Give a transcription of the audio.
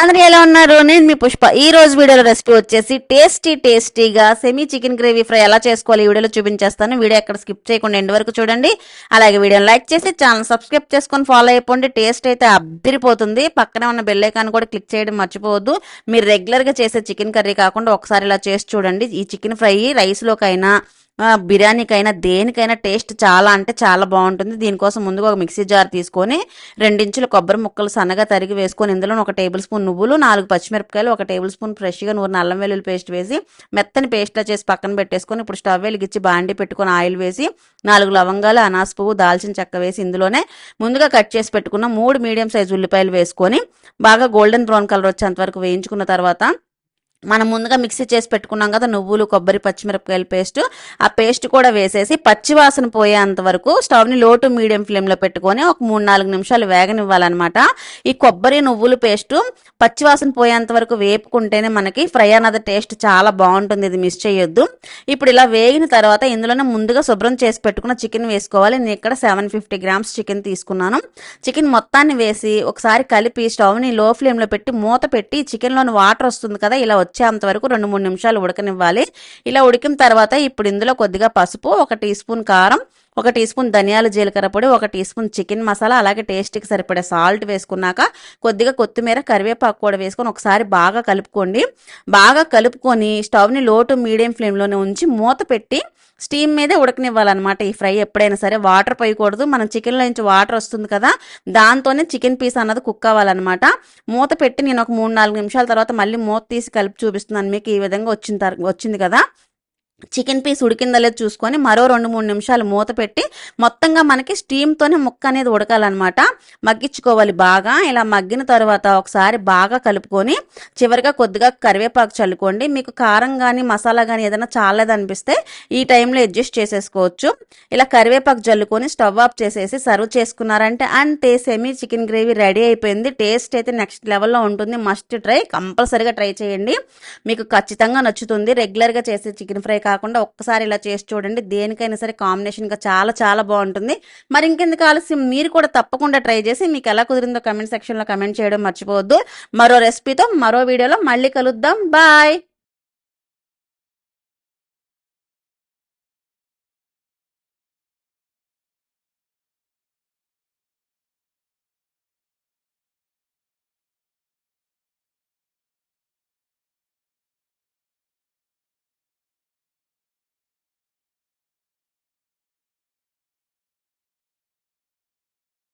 అందరూ ఎలా ఉన్నారు? నేను మీ పుష్ప. ఈ రోజు వీడియోలో రెసిపీ వచ్చేసి టేస్టీ టేస్టీగా సెమీ చికెన్ గ్రేవీ ఫ్రై ఎలా చేసుకోవాలి ఈ వీడియోలో చూపించేస్తాను. వీడియో ఎక్కడ స్కిప్ చేయకుండా ఎండ్ వరకు చూడండి. అలాగే వీడియోని లైక్ చేసి ఛానల్ సబ్స్క్రైబ్ చేసుకొని ఫాలో అయిపోండి. టేస్ట్ అయితే అద్దరిపోతుంది పక్కనే ఉన్న బెల్ ఐకాన్ కూడా క్లిక్ చేయడం మర్చిపోవద్దు. మీరు రెగ్యులర్గా చేసే చికెన్ కర్రీ కాకుండా ఒకసారి ఇలా చేసి చూడండి. ఈ చికెన్ ఫ్రై రైస్లోకైనా బిర్యానీకైనా దేనికైనా టేస్ట్ చాలా అంటే చాలా బాగుంటుంది. దీనికోసం ముందుగా ఒక మిక్సీ జార్ తీసుకొని రెండించులు కొబ్బరి ముక్కలు సన్నగా తరిగి వేసుకొని ఇందులో ఒక టేబుల్ స్పూన్ నువ్వులు నాలుగు పచ్చిమిరపకాయలు ఒక టేబుల్ స్పూన్ ఫ్రెష్గా నూరిన అల్లం వెల్లుల్లి పేస్ట్ వేసి మెత్తని పేస్ట్లా చేసి పక్కన పెట్టేసుకొని ఇప్పుడు స్టవ్ వెలిగించి బాండి పెట్టుకొని ఆయిల్ వేసి నాలుగు లవంగాలు అనాస పువ్వు దాల్చిన చెక్క వేసి ఇందులోనే ముందుగా కట్ చేసి పెట్టుకున్న మూడు మీడియం సైజు ఉల్లిపాయలు వేసుకొని బాగా గోల్డెన్ బ్రౌన్ కలర్ వచ్చేంత వరకు వేయించుకున్న తర్వాత మనం ముందుగా మిక్సీ చేసి పెట్టుకున్నాం కదా నువ్వులు కొబ్బరి పచ్చిమిరపకాయల పేస్ట్. ఆ పేస్ట్ కూడా వేసేసి పచ్చివాసన పోయేంత వరకు స్టవ్ని లో టు మీడియం ఫ్లేమ్లో పెట్టుకొని ఒక మూడు నాలుగు నిమిషాలు వేగనివ్వాలన్నమాట. ఈ కొబ్బరి నువ్వులు పేస్ట్ పచ్చివాసన పోయేంత వరకు వేపుకుంటేనే మనకి ఫ్రై అన్నది టేస్ట్ చాలా బాగుంటుంది. ఇది మిస్ చేయొద్దు. ఇప్పుడు ఇలా వేగిన తర్వాత ఇందులోనే ముందుగా శుభ్రం చేసి పెట్టుకున్న చికెన్ వేసుకోవాలి. నేను ఇక్కడ సెవెన్ ఫిఫ్టీ గ్రామ్స్ చికెన్ తీసుకున్నాను. చికెన్ మొత్తాన్ని వేసి ఒకసారి కలిపి స్టవ్ని లో ఫ్లేమ్లో పెట్టి మూత పెట్టి చికెన్లోని వాటర్ వస్తుంది కదా ఇలా వచ్చేంత వరకు రెండు మూడు నిమిషాలు ఉడకనివ్వాలి. ఇలా ఉడికిన తర్వాత ఇప్పుడు ఇందులో కొద్దిగా పసుపు ఒక టీ స్పూన్ కారం ఒక టీ స్పూన్ ధనియాల జీలకర్ర పొడి ఒక టీ స్పూన్ చికెన్ మసాలా అలాగే టేస్ట్కి సరిపడే సాల్ట్ వేసుకున్నాక కొద్దిగా కొత్తిమీర కరివేపాకు కూడా వేసుకొని ఒకసారి బాగా కలుపుకోండి. బాగా కలుపుకొని స్టవ్ని లో టు మీడియం ఫ్లేమ్లోనే ఉంచి మూత పెట్టి స్టీమ్ మీదే ఉడకనివ్వాలన్నమాట ఈ ఫ్రై ఎప్పుడైనా సరే. వాటర్ పోయకూడదు. మనం చికెన్లో నుంచి వాటర్ వస్తుంది కదా దాంతోనే చికెన్ పీస్ అన్నది కుక్ అవ్వాలన్నమాట. మూత పెట్టి నేను ఒక మూడు నాలుగు నిమిషాల తర్వాత మళ్ళీ మూత తీసి కలిపి చూపిస్తున్నాను మీకు. ఈ విధంగా వచ్చిన వచ్చింది కదా. చికెన్ పీస్ ఉడికిందలేదు చూసుకొని మరో రెండు మూడు నిమిషాలు మూత పెట్టి మొత్తంగా మనకి స్టీమ్తోనే ముక్క అనేది ఉడకాలన్నమాట. మగ్గించుకోవాలి బాగా. ఇలా మగ్గిన తర్వాత ఒకసారి బాగా కలుపుకొని చివరిగా కొద్దిగా కరివేపాకు చల్లుకోండి. మీకు కారం కానీ మసాలా కానీ ఏదైనా చాలేదనిపిస్తే ఈ టైంలో అడ్జస్ట్ చేసేసుకోవచ్చు. ఇలా కరివేపాకు జల్లుకొని స్టవ్ ఆఫ్ చేసేసి సర్వ్ చేసుకున్నారంటే అంతే సెమీ చికెన్ గ్రేవీ రెడీ అయిపోయింది. టేస్ట్ అయితే నెక్స్ట్ లెవెల్లో ఉంటుంది. మస్ట్ ట్రై కంపల్సరీగా ట్రై చేయండి. మీకు ఖచ్చితంగా నచ్చుతుంది. రెగ్యులర్గా చేసే చికెన్ ఫ్రై కాకుండా ఒక్కసారి ఇలా చేసి చూడండి. దేనికైనా సరే కాంబినేషన్గా చాలా చాలా బాగుంటుంది. మరి ఇంకెందుకు ఆలస్యం? మీరు కూడా తప్పకుండా ట్రై చేసి మీకు ఎలా కుదిరిందో కమెంట్ సెక్షన్లో కమెంట్ చేయడం మర్చిపోవద్దు. మరో రెసిపీతో మరో వీడియోలో మళ్ళీ కలుద్దాం. బాయ్